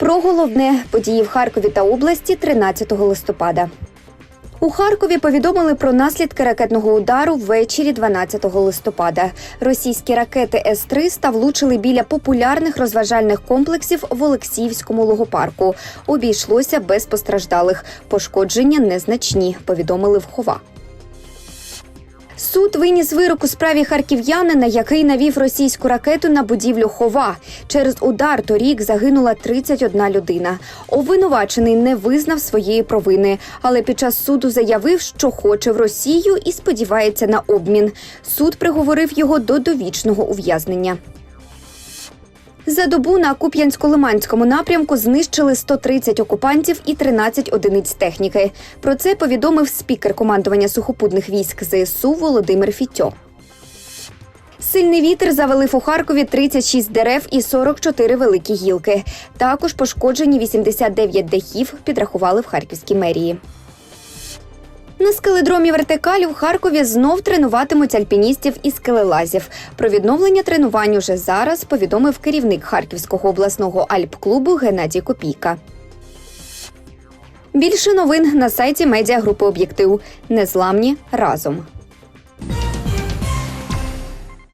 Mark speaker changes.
Speaker 1: Про головне події в Харкові та області 13 листопада. У Харкові повідомили про наслідки ракетного удару ввечері 12 листопада. Російські ракети С-300 влучили біля популярних розважальних комплексів в Олексіївському логопарку. Обійшлося без постраждалих. Пошкодження незначні, повідомили в Хова. Суд виніс вирок у справі харків'янина, який навів російську ракету на будівлю Хова. Через удар торік загинула 31 людина. Обвинувачений не визнав своєї провини, але під час суду заявив, що хоче в Росію і сподівається на обмін. Суд приговорив його до довічного ув'язнення. За добу на Куп'янсько-Лиманському напрямку знищили 130 окупантів і 13 одиниць техніки. Про це повідомив спікер командування сухопутних військ ЗСУ Володимир Фітьо. Сильний вітер завалив у Харкові 36 дерев і 44 великі гілки. Також пошкоджені 89 дахів, підрахували в Харківській мерії. На скеледромі вертикалі в Харкові знов тренуватимуть альпіністів і скелелазів. Про відновлення тренувань уже зараз повідомив керівник Харківського обласного альп-клубу Геннадій Копійка. Більше новин на сайті медіагрупи Об'єктив. Незламні разом.